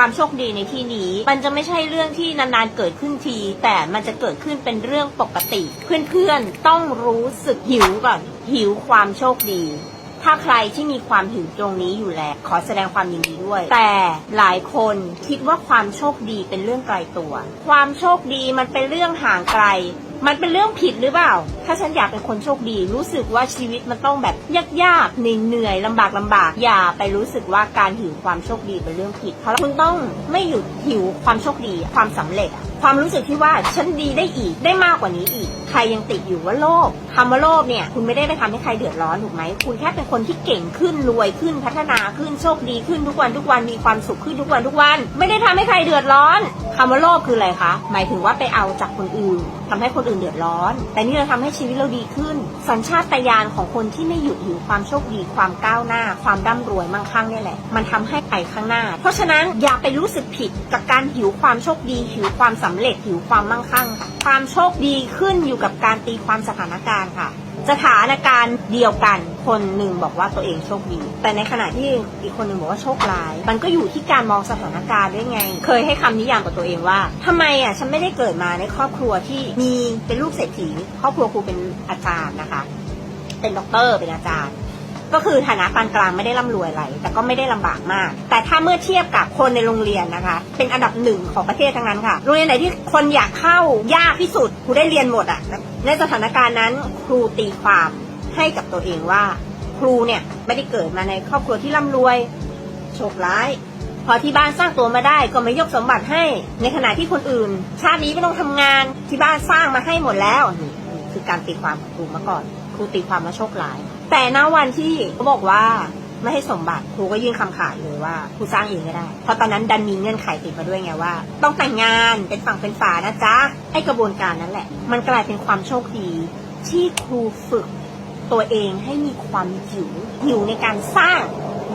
ความโชคดีในที่นี้ มันจะไม่ใช่เรื่องที่นานๆเกิดขึ้นที แต่มันจะเกิดขึ้นเป็นเรื่องปกติ เพื่อนๆต้องรู้สึกหิวก่อนหิวความโชคดี ถ้าใครที่มีความหิวตรงนี้อยู่แล้ว ขอแสดงความยินดีด้วย แต่หลายคนคิดว่าความโชคดีเป็นเรื่องไกลตัว ความโชคดีมันเป็นเรื่องห่างไกล มันเป็นเรื่องผิดหรือเปล่า ถ้าฉันอยากเป็นคนโชคดี รู้สึกว่าชีวิตมันต้องแบบยากๆเหนื่อยๆลำบากลำบากอย่าไปรู้สึกว่าการหิวความโชคดีเป็นเรื่องผิด เพราะคุณต้องไม่หยุดหิวความโชคดี ความสำเร็จ ความรู้สึกที่ว่าฉันดีได้อีกได้มากกว่านี้อีก ใครยังติดอยู่ว่าโลภคำว่าโลภเนี่ย คุณไม่ได้ไปทำให้ใครเดือดร้อนถูกไหมคุณแค่เป็นคนที่เก่งขึ้นรวยขึ้นพัฒนาขึ้นโชคดีขึ้นทุกวันทุกวันมีความสุขขึ้นทุกวันทุกวัน ไม่ได้ทำให้ใครเดือดร้อนคำว่าโลภคืออะไรคะหมายถึงว่าไปเอาจากคนอื่น ทำให้คนอื่นเดือดร้อน แต่นี่เราทำให้ชีวิตเราดีขึ้น สัญชาตญาณของคนที่ไม่หยุดหิวความโชคดีความก้าวหน้า ความร่ำรวยมั่งคั่งนี่แหละ มันทำให้ไปข้างหน้า เพราะฉะนั้นอย่าไปรู้สึกผิดกับการหิวความโชคดี หิวความสำเร็จหิวความมั่งคั่งค่ะความโชคดีขึ้นอยู่กับการตีความสถานการณ์ค่ะ สถานการณ์เดียวกัน คนหนึ่งบอกว่าตัวเองโชคดี แต่ในขณะที่อีกคนหนึ่งบอกว่าโชคร้าย มันก็อยู่ที่การมองสถานการณ์ด้วยไง เคยให้คำนิยามกับตัวเองว่าทำไมอะฉันไม่ได้เกิดมาในครอบครัวที่มีเป็นลูกเศรษฐี ครอบครัวครูเป็นอาจารย์นะคะ เป็นด็อกเตอร์เป็นอาจารย์ ก็คือฐานะปานกลางไม่ได้ร่ำรวยอะไร แต่ก็ไม่ได้ลำบากมาก แต่ถ้าเมื่อเทียบกับคนในโรงเรียนนะคะ เป็นอันดับหนึ่งของประเทศทั้งนั้นค่ะ โรงเรียนไหนที่คนอยากเข้ายากที่สุดครูได้เรียนหมดอะในสถานการณ์นั้นครูตีความให้กับตัวเองว่า ครูเนี่ยไม่ได้เกิดมาในครอบครัวที่ร่ำรวยโชคร้าย พอที่บ้านสร้างตัวมาได้ก็ไม่ยกสมบัติให้ ในขณะที่คนอื่น ชาตินี้ไม่ต้องทำงานที่บ้านสร้างมาให้หมดแล้วนี่นี่คือการตีความของครูมาก่อน ครูตีความว่าโชคร้าย แต่ณวันที่เขาบอกว่าไม่ให้สมบัติครูก็ยื่นคำขาดเลยว่าครูสร้างเองไม่ได้ เพราะตอนนั้นดันมีเงื่อนไขติดมาด้วยไงว่า ต้องแต่งงานเป็นฝั่งเป็นฝานะจ๊ะไอกระบวนการนั้นแหละ มันกลายเป็นความโชคดีที่ครูฝึกตัวเองให้มีความหิวหิวในการสร้าง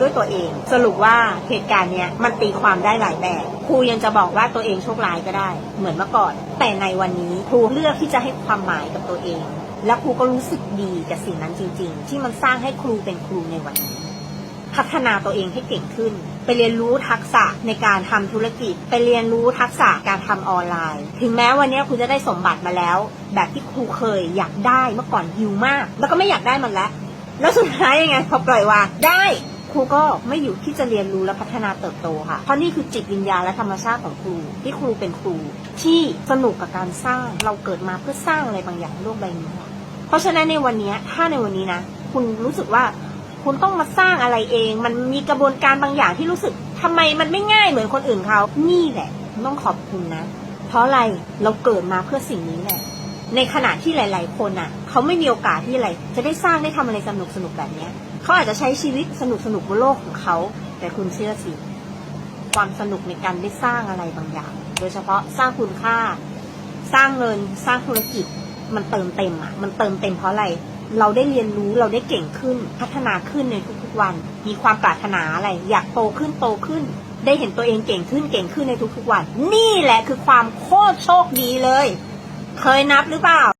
ด้วยตัวเอง สรุปว่าเหตุการณ์เนี้ยมันตีความได้หลายแบบครูยังจะบอกว่าตัวเองโชคร้ายก็ได้ เหมือนเมื่อก่อน แต่ในวันนี้ครูเลือกที่จะให้ความหมายกับตัวเอง และครูก็รู้สึกดีกับสิ่งนั้นจริง ๆ ที่มันสร้างให้ครูเป็นครูในวันนี้พัฒนาตัวเองให้เก่งขึ้น ไปเรียนรู้ทักษะในการทำธุรกิจ ไปเรียนรู้ทักษะการทำออนไลน์ ถึงแม้วันนี้คุณจะได้สมบัติมาแล้ว แบบที่ครูเคยอยากได้เมื่อก่อนหิวมาก แล้วก็ไม่อยากได้มันแล้ว แล้วสุดท้ายยังไงพอปล่อยวางได้ ครูก็ไม่อยู่ที่จะเรียนรู้และพัฒนาเติบโตค่ะ เพราะนี่คือจิตวิญญาณและธรรมชาติของครู ที่ครูเป็นครู ที่สนุกกับการสร้างเราเกิดมาเพื่อสร้างอะไรบางอย่างในโลกใบนี้ค่ะเพราะฉะนั้นในวันนี้ถ้าในวันนี้นะ คุณรู้สึกว่าคุณต้องมาสร้างอะไรเอง มันมีกระบวนการบางอย่างที่รู้สึกทำไมมันไม่ง่ายเหมือนคนอื่นเขานี่แหละต้องขอบคุณนะ เพราะอะไรเราเกิดมาเพื่อสิ่งนี้แหละ ในขณะที่หลาย ๆ คนอะเขาไม่มีโอกาสที่อะไร จะได้สร้างได้ทำอะไรสนุกสนุกแบบเนี้ยเขาอาจจะใช้ชีวิตสนุกสนุกบนโลกของเขาแต่คุณเชื่อสิความสนุกในการได้สร้างอะไรบางอย่าง โดยเฉพาะสร้างคุณค่า สร้างเงินสร้างธุรกิจ มันเติมเต็มอะมันเติมเต็มเพราะอะไร เราได้เรียนรู้เราได้เก่งขึ้นพัฒนาขึ้นในทุกๆวัน มีความปรารถนาอะไร อยากโตขึ้นโตขึ้น ได้เห็นตัวเองเก่งขึ้นเก่งขึ้นในทุกๆวัน นี่แหละคือความโคตรโชคดีเลย เคยนับหรือเปล่า